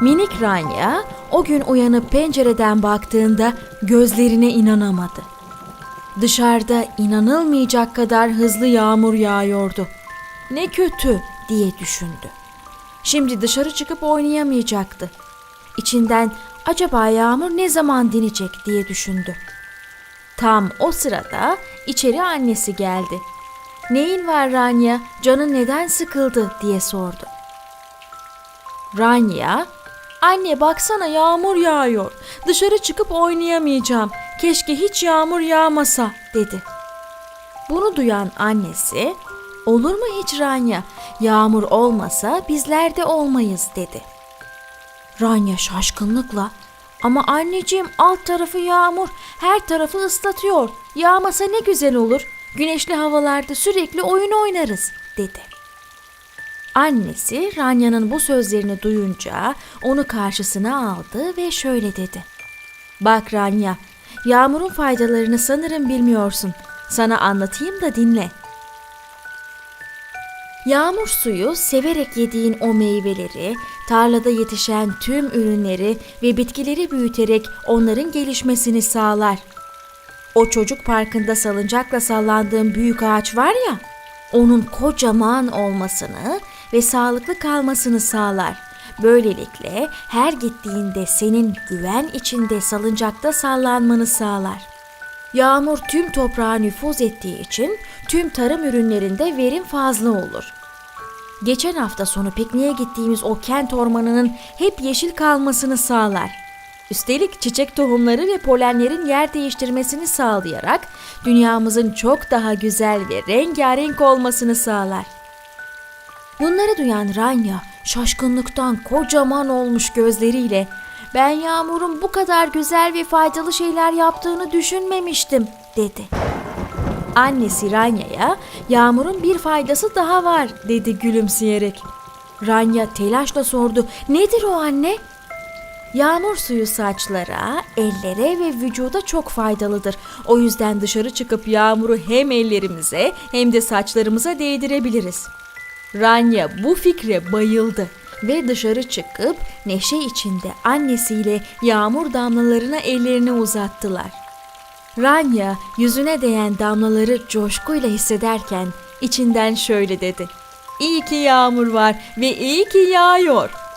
Minik Ranya o gün uyanıp pencereden baktığında gözlerine inanamadı. Dışarıda inanılmayacak kadar hızlı yağmur yağıyordu. Ne kötü diye düşündü. Şimdi dışarı çıkıp oynayamayacaktı. İçinden acaba yağmur ne zaman dinecek diye düşündü. Tam o sırada içeri annesi geldi. Neyin var Ranya? Canın neden sıkıldı diye sordu. Ranya, anne baksana yağmur yağıyor. Dışarı çıkıp oynayamayacağım. Keşke hiç yağmur yağmasa dedi. Bunu duyan annesi, olur mu hiç Ranya? Yağmur olmasa bizler de olmayız dedi. Ranya şaşkınlıkla, ama anneciğim alt tarafı yağmur, her tarafı ıslatıyor. Yağmasa ne güzel olur. Güneşli havalarda sürekli oyun oynarız dedi. Annesi Ranya'nın bu sözlerini duyunca onu karşısına aldı ve şöyle dedi. Bak Ranya, yağmurun faydalarını sanırım bilmiyorsun. Sana anlatayım da dinle. Yağmur suyu severek yediğin o meyveleri, tarlada yetişen tüm ürünleri ve bitkileri büyüterek onların gelişmesini sağlar. O çocuk parkında salıncakla sallandığın büyük ağaç var ya, onun kocaman olmasını ve sağlıklı kalmasını sağlar. Böylelikle her gittiğinde senin güven içinde salıncakta sallanmanı sağlar. Yağmur tüm toprağa nüfuz ettiği için tüm tarım ürünlerinde verim fazla olur. Geçen hafta sonu pikniğe gittiğimiz o kent ormanının hep yeşil kalmasını sağlar. Üstelik çiçek tohumları ve polenlerin yer değiştirmesini sağlayarak dünyamızın çok daha güzel ve rengarenk olmasını sağlar. Bunları duyan Ranya şaşkınlıktan kocaman olmuş gözleriyle ben Yağmur'un bu kadar güzel ve faydalı şeyler yaptığını düşünmemiştim dedi. Annesi Ranya'ya Yağmur'un bir faydası daha var dedi gülümseyerek. Ranya telaşla sordu nedir o anne? Yağmur suyu saçlara, ellere ve vücuda çok faydalıdır. O yüzden dışarı çıkıp yağmuru hem ellerimize hem de saçlarımıza değdirebiliriz. Ranya bu fikre bayıldı ve dışarı çıkıp neşe içinde annesiyle yağmur damlalarına ellerini uzattılar. Ranya yüzüne değen damlaları coşkuyla hissederken içinden şöyle dedi. İyi ki yağmur var ve iyi ki yağıyor.